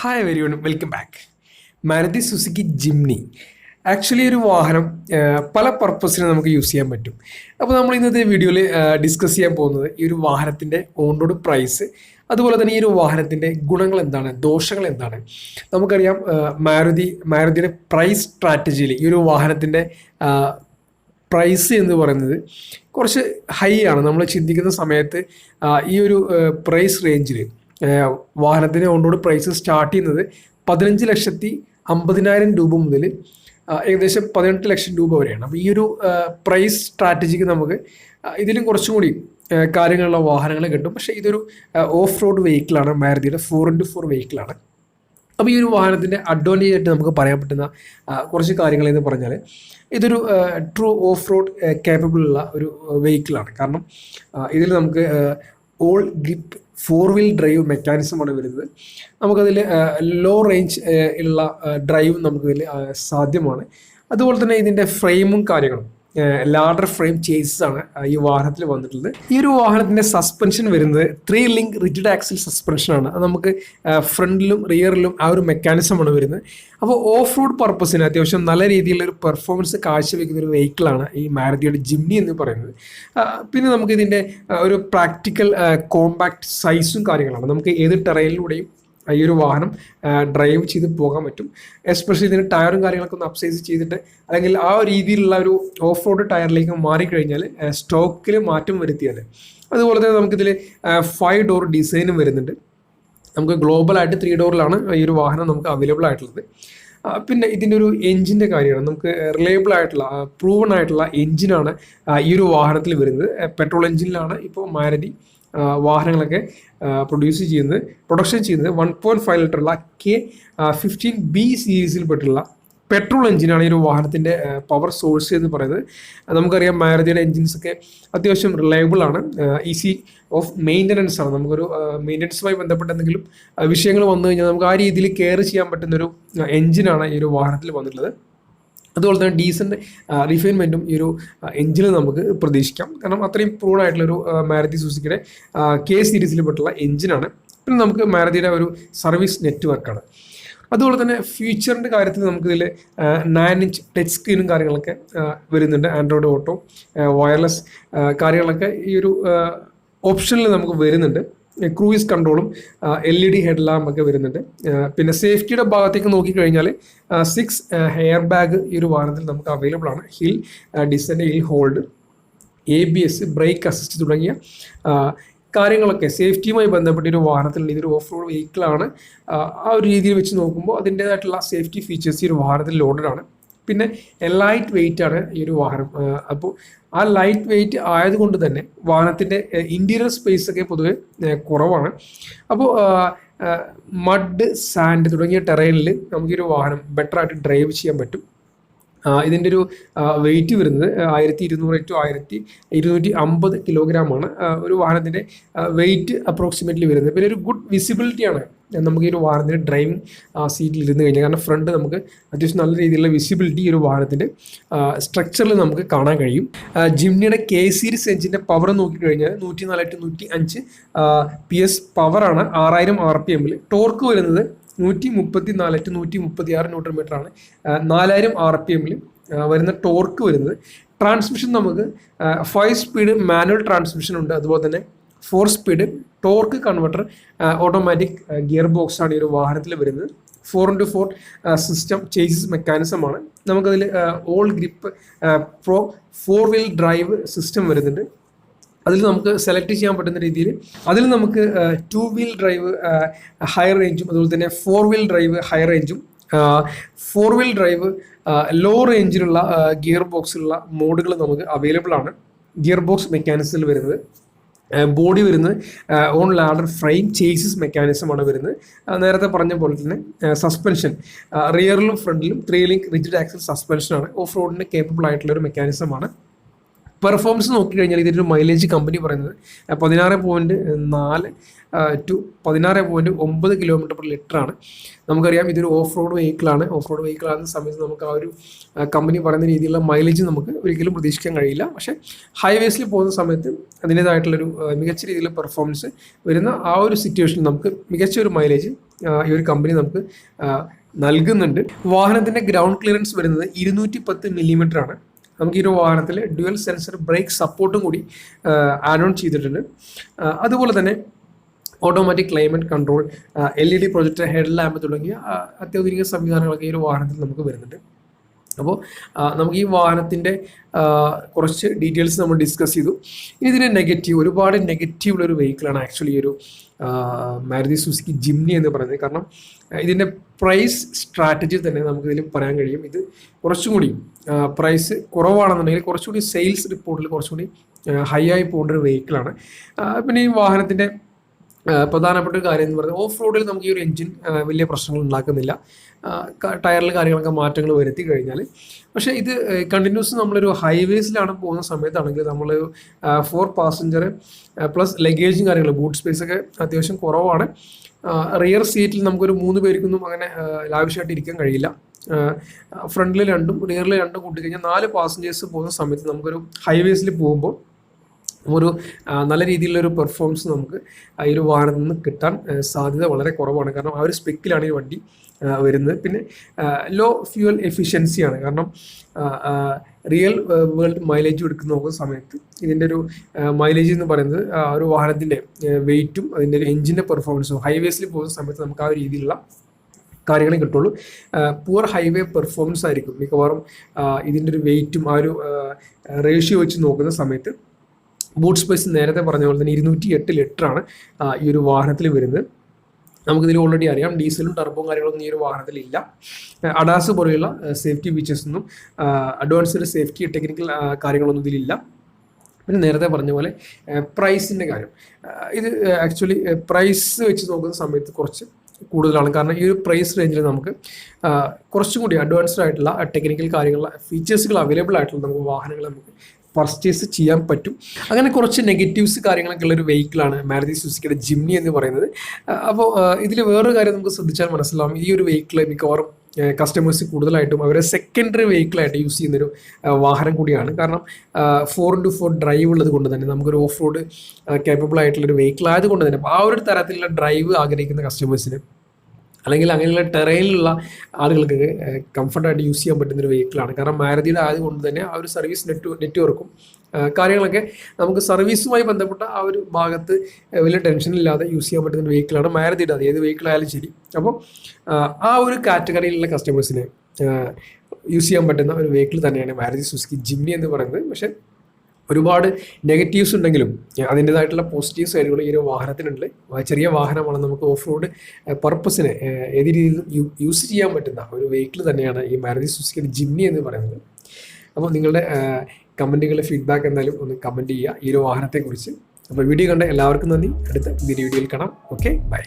Hi very warm welcome back Maruti Suzuki Jimny. Actually ഒരു വാഹനം പല പർപ്പസിന് നമുക്ക് യൂസ് ചെയ്യാൻ പറ്റും. അപ്പോൾ നമ്മൾ ഇന്നത്തെ വീഡിയോയിൽ ഡിസ്കസ് ചെയ്യാൻ പോകുന്നത് ഈ ഒരു വാഹനത്തിന്റെ ഓൺ റോഡ് പ്രൈസ് അതുപോലെ തന്നെ ഈ ഒരു വാഹനത്തിന്റെ ഗുണങ്ങൾ എന്താണ് ദോഷങ്ങൾ എന്താണ്. നമുക്കറിയാം മാരുതി മാരുതിയുടെ പ്രൈസ് സ്ട്രാറ്റജിയിൽ ഈ ഒരു വാഹനത്തിന്റെ പ്രൈസ് എന്ന് പറയുന്നത് കുറച്ച് ഹൈ ആണ്. നമ്മൾ ചിന്തിക്കുന്ന സമയത്ത് ഈ ഒരു പ്രൈസ് റേഞ്ചിൽ വാഹനത്തിന് ഓൺ പ്രൈസ് സ്റ്റാർട്ട് ചെയ്യുന്നത് പതിനഞ്ച് ലക്ഷത്തി അമ്പതിനായിരം രൂപ മുതൽ ഏകദേശം പതിനെട്ട് ലക്ഷം രൂപ വരെയാണ്. അപ്പോൾ ഈ ഒരു പ്രൈസ് സ്ട്രാറ്റജിക്ക് നമുക്ക് ഇതിലും കുറച്ചും കൂടി കാര്യങ്ങളുള്ള വാഹനങ്ങൾ കിട്ടും. പക്ഷേ ഇതൊരു ഓഫ് റോഡ് വെഹിക്കിളാണ് മാരുതിയുടെ ഫോർ ഇന്റു ഫോർ വെഹിക്കിളാണ് അപ്പോൾ ഈ ഒരു വാഹനത്തിന്റെ അഡ്വാന്റേജ് ആയിട്ട് നമുക്ക് പറയാൻ പറ്റുന്ന കുറച്ച് കാര്യങ്ങൾ എന്ന് പറഞ്ഞാൽ ഇതൊരു ട്രൂ ഓഫ് റോഡ് കേപ്പബിൾ ഉള്ള ഒരു വെഹിക്കിളാണ് കാരണം ഇതിൽ നമുക്ക് all grip four wheel drive മെക്കാനിസമാണ് വരുന്നത്. നമുക്കതിൽ ലോ റേഞ്ച് ഉള്ള ഡ്രൈവ് നമുക്കതിൽ സാധ്യമാണ്. അതുപോലെ തന്നെ ഇതിന്റെ ഫ്രെയിമും കാര്യങ്ങളും. ലാഡർ ഫ്രെയിം ചേസസ് ആണ് ഈ വാഹനത്തിൽ വന്നിട്ടുള്ളത്. ഈ ഒരു വാഹനത്തിന്റെ സസ്പെൻഷൻ വരുന്നത് three link rigid axle suspension ആണ്. അത് നമുക്ക് ഫ്രണ്ടിലും റിയറിലും ആ ഒരു മെക്കാനിസം ആണ് വരുന്നത്. അപ്പോൾ ഓഫ് റോഡ് പർപ്പസിന് അത്യാവശ്യം നല്ല രീതിയിലുള്ള ഒരു പെർഫോമൻസ് കാഴ്ചവെക്കുന്ന ഒരു വെഹിക്കിളാണ് ഈ മാരുതിയുടെ ജിംനി എന്ന് പറയുന്നത്. പിന്നെ നമുക്ക് ഇതിന്റെ ഒരു പ്രാക്ടിക്കൽ കോമ്പാക്ട് സൈസും കാര്യങ്ങളാണ്. നമുക്ക് ഏത് ടെറയിലൂടെയും ഈ ഒരു വാഹനം ഡ്രൈവ് ചെയ്ത് പോകാൻ പറ്റും. എസ്പെഷ്യലി ഇതിന് ടയറും കാര്യങ്ങളൊക്കെ ഒന്ന് അപ്സൈസ് ചെയ്തിട്ട് അല്ലെങ്കിൽ ആ രീതിയിലുള്ള ഒരു ഓഫ് റോഡ് ടയറിലേക്ക് മാറിക്കഴിഞ്ഞാൽ സ്റ്റോക്കിൽ മാറ്റം വരുത്തിയാൽ അതുപോലെ തന്നെ നമുക്കിതിൽ ഫൈവ് ഡോർ ഡിസൈനും വരുന്നുണ്ട്. നമുക്ക് ഗ്ലോബലായിട്ട് ത്രീ ഡോറിലാണ് ഈ ഒരു വാഹനം നമുക്ക് അവൈലബിൾ ആയിട്ടുള്ളത്. പിന്നെ ഇതിന്റെ ഒരു എഞ്ചിന്റെ കാര്യമാണ്. നമുക്ക് റിലയബിൾ ആയിട്ടുള്ള പ്രൂവൺ ആയിട്ടുള്ള എഞ്ചിനാണ് ഈ ഒരു വാഹനത്തിൽ വരുന്നത്. പെട്രോൾ എഞ്ചിനിലാണ് ഇപ്പോൾ മാരുതി വാഹനങ്ങളൊക്കെ പ്രൊഡ്യൂസ് ചെയ്യുന്നത് പ്രൊഡക്ഷൻ ചെയ്യുന്നത് വൺ പോയിന്റ് ഫൈവ് ലിറ്ററുള്ള കെ ഫിഫ്റ്റീൻ ബി സീരീസിൽപ്പെട്ടുള്ള പെട്രോൾ എഞ്ചിനാണ് ഈ ഒരു വാഹനത്തിന്റെ പവർ സോഴ്സ് എന്ന് പറയുന്നത്. നമുക്കറിയാം മാരുതിയുടെ എഞ്ചിൻസ് ഒക്കെ അത്യാവശ്യം റിലയബിൾ ആണ്. ഈസി ഓഫ് മെയിന്റനൻസ് ആണ്. നമുക്കൊരു മെയിന്റനൻസുമായി ബന്ധപ്പെട്ട എന്തെങ്കിലും വിഷയങ്ങൾ വന്നു കഴിഞ്ഞാൽ നമുക്ക് ആ രീതിയിൽ കെയർ ചെയ്യാൻ പറ്റുന്നൊരു എഞ്ചിനാണ് ഈ ഒരു വാഹനത്തിൽ വന്നിട്ടുള്ളത്. അതുപോലെ തന്നെ ഡീസന്റ് റിഫൈൻമെന്റും ഈ ഒരു എഞ്ചിന് നമുക്ക് പ്രതീക്ഷിക്കാം. കാരണം അത്രയും പ്രൂഡായിട്ടുള്ള ആയിട്ടുള്ളൊരു മാരുതി സുസുക്കിയുടെ കെ സീരീസിൽപ്പെട്ടുള്ള എഞ്ചിനാണ് പിന്നെ നമുക്ക് മാരുതിയുടെ ഒരു സർവീസ് നെറ്റ്വർക്കാണ് അതുപോലെ തന്നെ ഫ്യൂച്ചറിന്റെ കാര്യത്തിൽ നമുക്കിതിൽ നയൻ ഇഞ്ച് ടച്ച് സ്ക്രീനും കാര്യങ്ങളൊക്കെ വരുന്നുണ്ട്. ആൻഡ്രോയിഡ് ഓട്ടോ വയർലെസ് കാര്യങ്ങളൊക്കെ ഈ ഒരു ഓപ്ഷനിൽ നമുക്ക് വരുന്നുണ്ട്. Cruise കൺട്രോളും L E D head lamp ഒക്കെ വരുന്നുണ്ട്. പിന്നെ സേഫ്റ്റിയുടെ ഭാഗത്തേക്ക് നോക്കിക്കഴിഞ്ഞാൽ സിക്സ് ഹെയർ ബാഗ് ഈ ഒരു വാഹനത്തിൽ നമുക്ക് അവൈലബിൾ ആണ്. Hill descent hill hold A B S brake assist തുടങ്ങിയ കാര്യങ്ങളൊക്കെ സേഫ്റ്റിയുമായി ബന്ധപ്പെട്ട ഒരു വാഹനത്തിൽ ഇതൊരു ഓഫ് റോഡ് വെഹിക്കിളാണ്. ആ ഒരു രീതിയിൽ വെച്ച് നോക്കുമ്പോൾ അതിന്റേതായിട്ടുള്ള സേഫ്റ്റി ഫീച്ചേഴ്സ് ഈ ഒരു വാഹനത്തിൽ ലോഡഡ് ആണ്. പിന്നെ ലൈറ്റ് വെയിറ്റ് ആണ് ഈ ഒരു വാഹനം. അപ്പോൾ ആ ലൈറ്റ് വെയിറ്റ് ആയതുകൊണ്ട് തന്നെ വാഹനത്തിന്റെ ഇന്റീരിയർ സ്പേസ് ഒക്കെ പൊതുവെ കുറവാണ്. അപ്പോൾ മഡ് സാൻഡ് തുടങ്ങിയ ടെറൈനിൽ നമുക്കൊരു വാഹനം ബെറ്റർ ആയിട്ട് ഡ്രൈവ് ചെയ്യാൻ പറ്റും. ഇതിന്റെ ഒരു വെയിറ്റ് വരുന്നത് ആയിരത്തി ഇരുന്നൂറ് ടു ആയിരത്തി ഇരുന്നൂറ്റി അമ്പത് കിലോഗ്രാമാണ് ഒരു വാഹനത്തിന്റെ വെയിറ്റ് അപ്രോക്സിമേറ്റ്ലി വരുന്നത്. പിന്നെ ഒരു ഗുഡ് വിസിബിലിറ്റിയാണ് നമുക്ക് ഈ ഒരു വാഹനത്തിന്റെ ഡ്രൈവിംഗ് സീറ്റിൽ ഇരുന്ന് കഴിഞ്ഞാൽ. കാരണം ഫ്രണ്ട് നമുക്ക് അത്യാവശ്യം നല്ല രീതിയിലുള്ള വിസിബിലിറ്റി ഈ ഒരു വാഹനത്തിന്റെ സ്ട്രക്ചറിൽ നമുക്ക് കാണാൻ കഴിയും. ജിംനിയുടെ കെ സീരീസ് എഞ്ചിന്റെ പവർ നോക്കിക്കഴിഞ്ഞാൽ നൂറ്റി നാല് ടു നൂറ്റി അഞ്ച് പി എസ് പവറാണ് ആറായിരം ആർ പി എമ്മിൽ ടോർക്ക് വരുന്നത് നൂറ്റി മുപ്പത്തി നാല് ടു നൂറ്റി മുപ്പത്തി ആറ് ന്യൂട്രൺ മീറ്റർ ആണ് നാലായിരം ആർ പി എമ്മിൽ വരുന്ന ടോർക്ക് വരുന്നത്. ട്രാൻസ്മിഷൻ നമുക്ക് ഫൈവ് സ്പീഡ് മാനുവൽ ട്രാൻസ്മിഷൻ ഉണ്ട്. അതുപോലെ തന്നെ four speed torque converter automatic gear box ആണ് ഈ ഒരു വാഹനത്തിൽ വരുന്നത്. Four into four system chassis മെക്കാനിസമാണ് നമുക്കതിൽ all grip pro four wheel drive system വരുന്നുണ്ട്. അതിൽ നമുക്ക് സെലക്ട് ചെയ്യാൻ പറ്റുന്ന രീതിയിൽ അതിൽ നമുക്ക് ടു വീൽ ഡ്രൈവ് ഹയർ റേഞ്ചും അതുപോലെ തന്നെ ഫോർ വീൽ ഡ്രൈവ് ഹയർ റേഞ്ചും ഫോർ വീൽ ഡ്രൈവ് ലോ റേഞ്ചിലുള്ള ഗിയർ ബോക്സിലുള്ള മോഡുകൾ നമുക്ക് അവൈലബിൾ ആണ്. ഗിയർ ബോക്സ് മെക്കാനിസത്തിൽ വരുന്നത്. ബോഡി വരുന്നത് ഓൺ ലാഡർ ഫ്രെയിം ചേസസ് മെക്കാനിസമാണ് വരുന്നത്. നേരത്തെ പറഞ്ഞ പോലെ തന്നെ സസ്പെൻഷൻ റിയറിലും ഫ്രണ്ടിലും ത്രീ ലിങ്ക് റിജിഡ് ആക്സൽ സസ്പെൻഷനാണ് ഓഫ് റോഡിന് കേപ്പബിൾ ആയിട്ടുള്ള ഒരു മെക്കാനിസമാണ് പെർഫോമൻസ് നോക്കിക്കഴിഞ്ഞാൽ ഇതിന്റെ ഒരു മൈലേജ് കമ്പനി പറയുന്നത് പതിനാറ് പോയിന്റ് നാല് ടു പതിനാറ് പോയിന്റ് ഒമ്പത് കിലോമീറ്റർ പെർ ലിറ്റർ ആണ്. നമുക്കറിയാം ഇതൊരു ഓഫ് റോഡ് വെഹിക്കിളാണ് ഓഫ് റോഡ് വെഹിക്കിൾ ആകുന്ന സമയത്ത് നമുക്ക് ആ ഒരു കമ്പനി പറയുന്ന രീതിയിലുള്ള മൈലേജ് നമുക്ക് ഒരിക്കലും പ്രതീക്ഷിക്കാൻ കഴിയില്ല. പക്ഷേ ഹൈവേസിൽ പോകുന്ന സമയത്ത് അതിന്റേതായിട്ടുള്ളൊരു മികച്ച രീതിയിലുള്ള പെർഫോമൻസ് വരുന്ന ആ ഒരു സിറ്റുവേഷനിൽ നമുക്ക് മികച്ച ഒരു മൈലേജ് ഈ ഒരു കമ്പനി നമുക്ക് നൽകുന്നുണ്ട്. വാഹനത്തിന്റെ ഗ്രൗണ്ട് ക്ലിയറൻസ് വരുന്നത് ഇരുന്നൂറ്റി പത്ത് മില്ലിമീറ്റർ ആണ്. നമുക്ക് ഈ ഒരു വാഹനത്തിൽ ഡ്യുവൽ സെൻസർ ബ്രേക്ക് സപ്പോർട്ടും കൂടി ആഡ് ചെയ്തിട്ടുണ്ട്. അതുപോലെ തന്നെ automatic climate control L E D projector head lamp തുടങ്ങിയ അത്യാധുനിക സംവിധാനങ്ങളൊക്കെ ഈ ഒരു വാഹനത്തിൽ നമുക്ക് വരുന്നുണ്ട്. അപ്പോൾ നമുക്ക് ഈ വാഹനത്തിന്റെ കുറച്ച് ഡീറ്റെയിൽസ് നമ്മൾ ഡിസ്കസ് ചെയ്തു. ഇനി ഇതിന്റെ നെഗറ്റീവ് ഒരുപാട് നെഗറ്റീവ് ഉള്ളൊരു വെഹിക്കിളാണ് ആക്ച്വലി ഒരു മാരുതി സുസുക്കി ജിംനി എന്ന് പറയുന്നത്. കാരണം ഇതിന്റെ പ്രൈസ് സ്ട്രാറ്റജി തന്നെ നമുക്ക് ഇതിൽ പറയാൻ കഴിയും. ഇത് കുറച്ചും കൂടി പ്രൈസ് കുറവാണെന്നുണ്ടെങ്കിൽ കുറച്ചുകൂടി സെയിൽസ് റിപ്പോർട്ടിൽ കുറച്ചുകൂടി ഹൈ ആയി പോകേണ്ട ഒരു വെഹിക്കിളാണ്. പിന്നെ ഈ വാഹനത്തിന്റെ പ്രധാനപ്പെട്ട ഒരു കാര്യം എന്ന് പറയുന്നത് ഓഫ് റോഡിൽ നമുക്ക് ഈ ഒരു എഞ്ചിൻ വലിയ പ്രശ്നങ്ങൾ ഉണ്ടാക്കുന്നില്ല. ടയറിൽ കാര്യങ്ങളൊക്കെ മാറ്റങ്ങൾ വരുത്തി കഴിഞ്ഞാൽ പക്ഷേ ഇത് കണ്ടിന്യൂസ് നമ്മളൊരു ഹൈവേസിലാണ് പോകുന്ന സമയത്താണെങ്കിൽ നമ്മൾ ഫോർ പാസഞ്ചർ പ്ലസ് ലഗേജും കാര്യങ്ങൾ ബൂട്ട് സ്പേസ് ഒക്കെ അത്യാവശ്യം കുറവാണ്. റിയർ സീറ്റിൽ നമുക്കൊരു മൂന്ന് പേർക്കൊന്നും അങ്ങനെ ലാവശ്യമായിട്ട് ഇരിക്കാൻ കഴിയില്ല. ഫ്രണ്ടിൽ രണ്ടും റിയറിൽ രണ്ടും കൂട്ടിക്കഴിഞ്ഞാൽ നാല് പാസഞ്ചേഴ്സ് പോകുന്ന സമയത്ത് നമുക്കൊരു ഹൈവേസിൽ പോകുമ്പോൾ ഒരു നല്ല രീതിയിലുള്ളൊരു പെർഫോമൻസ് നമുക്ക് ഈ ഒരു വാഹനത്തിൽ നിന്ന് കിട്ടാൻ സാധ്യത വളരെ കുറവാണ്. കാരണം ആ ഒരു സ്പെക്കിലാണ് ഈ വണ്ടി വരുന്നത്. പിന്നെ ലോ ഫ്യൂവൽ എഫിഷ്യൻസിയാണ് കാരണം റിയൽ വേൾഡ് മൈലേജ് എടുക്കുന്ന നോക്കുന്ന സമയത്ത് ഇതിന്റെ ഒരു മൈലേജ് എന്ന് പറയുന്നത് ആ ഒരു വാഹനത്തിന്റെ വെയിറ്റും അതിന്റെ ഒരു എഞ്ചിന്റെ പെർഫോമൻസും ഹൈവേസിൽ പോകുന്ന സമയത്ത് നമുക്ക് ആ രീതിയിലുള്ള കാര്യങ്ങളെ കിട്ടുള്ളൂ. പുവർ ഹൈവേ പെർഫോമൻസ് ആയിരിക്കും. മിക്കവാറും ഇതിന്റെ ഒരു വെയിറ്റും ആ ഒരു റേഷ്യോ വെച്ച് നോക്കുന്ന സമയത്ത് ബൂട്ട് സ്പേസ് നേരത്തെ പറഞ്ഞ പോലെ തന്നെ ഇരുന്നൂറ്റി എട്ട് ലിറ്ററാണ് ഈ ഒരു വാഹനത്തിൽ വരുന്നത്. നമുക്കിതിൽ ഓൾറെഡി അറിയാം ഡീസലും ടർബോയും കാര്യങ്ങളൊന്നും ഈ ഒരു വാഹനത്തിൽ ഇല്ല. അഡാസ് പോലെയുള്ള സേഫ്റ്റി ഫീച്ചേഴ്സ് ഒന്നും അഡ്വാൻസ്ഡ് സേഫ്റ്റി ടെക്നിക്കൽ കാര്യങ്ങളൊന്നും ഇതിലില്ല പിന്നെ നേരത്തെ പറഞ്ഞ പോലെ പ്രൈസിന്റെ കാര്യം. ഇത് ആക്ച്വലി പ്രൈസ് വെച്ച് നോക്കുന്ന സമയത്ത് കുറച്ച് കൂടുതലാണ്. കാരണം ഈ ഒരു പ്രൈസ് റേഞ്ചിൽ നമുക്ക് കുറച്ചും കൂടി അഡ്വാൻസ്ഡ് ആയിട്ടുള്ള ടെക്നിക്കൽ കാര്യങ്ങൾ ഫീച്ചേഴ്സുകൾ അവൈലബിൾ ആയിട്ടുള്ള നമുക്ക് വാഹനങ്ങൾ നമുക്ക് പർച്ചേസ് ചെയ്യാൻ പറ്റും. അങ്ങനെ കുറച്ച് നെഗറ്റീവ്സ് കാര്യങ്ങളൊക്കെ ഉള്ള ഒരു വെഹിക്കിളാണ് മാരുതി സുസുക്കിയുടെ ജിംനി എന്ന് പറയുന്നത്. അപ്പോൾ ഇതിൽ വേറൊരു കാര്യം നമുക്ക് ശ്രദ്ധിച്ചാൽ മനസ്സിലാവും. ഈ ഒരു വെഹിക്കിൾ മിക്കവാറും കസ്റ്റമേഴ്സ് കൂടുതലായിട്ടും അവരെ സെക്കൻഡറി വെഹിക്കിളായിട്ട് യൂസ് ചെയ്യുന്നൊരു വാഹനം കൂടിയാണ്. കാരണം ഫോർ ഇന്റു ഫോർ ഡ്രൈവ് ഉള്ളത് കൊണ്ട് തന്നെ നമുക്കൊരു ഓഫ് റോഡ് കേപ്പബിൾ ആയിട്ടുള്ള ഒരു വെഹിക്കിൾ ആയതുകൊണ്ട് തന്നെ ആ ഒരു തരത്തിലുള്ള ഡ്രൈവ് ആഗ്രഹിക്കുന്ന കസ്റ്റമേഴ്സിന് അല്ലെങ്കിൽ അങ്ങനെയുള്ള ടെറയിലുള്ള ആളുകൾക്ക് കംഫർട്ടായിട്ട് യൂസ് ചെയ്യാൻ പറ്റുന്ന ഒരു വെഹിക്കിളാണ് കാരണം മാരുതിയുടെ ആദ്യം കൊണ്ട് തന്നെ ആ ഒരു സർവീസ് നെറ്റ് നെറ്റ്വർക്കും കാര്യങ്ങളൊക്കെ നമുക്ക് സർവീസുമായി ബന്ധപ്പെട്ട ആ ഒരു ഭാഗത്ത് വലിയ ടെൻഷൻ ഇല്ലാതെ യൂസ് ചെയ്യാൻ പറ്റുന്ന ഒരു വെഹിക്കിളാണ് മാരുതിയുടെ അത് ഏത് വെഹിക്കിളായാലും ശരി. അപ്പോൾ ആ ഒരു കാറ്റഗറിയിലുള്ള കസ്റ്റമേഴ്സിനെ യൂസ് ചെയ്യാൻ പറ്റുന്ന ഒരു വെഹിക്കിൾ തന്നെയാണ് മാരുതി സുസുക്കി ജിംനി എന്ന് പറയുന്നത്. പക്ഷേ ഒരുപാട് നെഗറ്റീവ്സ് ഉണ്ടെങ്കിലും അതിന്റെതായിട്ടുള്ള പോസിറ്റീവ് സൈഡുകൾ ഈ ഒരു വാഹനത്തിനുണ്ട്. ചെറിയ വാഹനമാണ് നമുക്ക് ഓഫ് റോഡ് പർപ്പസിന് ഏത് രീതിയിൽ യൂസ് ചെയ്യാൻ പറ്റുന്ന ഒരു വെഹിക്കിൾ തന്നെയാണ് ഈ മാരുതി സുസുക്കിയുടെ ജിമ്മി എന്ന് പറയുന്നത്. അപ്പോൾ നിങ്ങളുടെ കമന്റുകൾ ഫീഡ്ബാക്ക് എന്തായാലും ഒന്ന് കമന്റ് ചെയ്യുക ഈ ഒരു വാഹനത്തെക്കുറിച്ച്. അപ്പോൾ വീഡിയോ കണ്ട എല്ലാവർക്കും നന്ദി. അടുത്ത പുതിയ വീഡിയോയിൽ കാണാം. Okay bye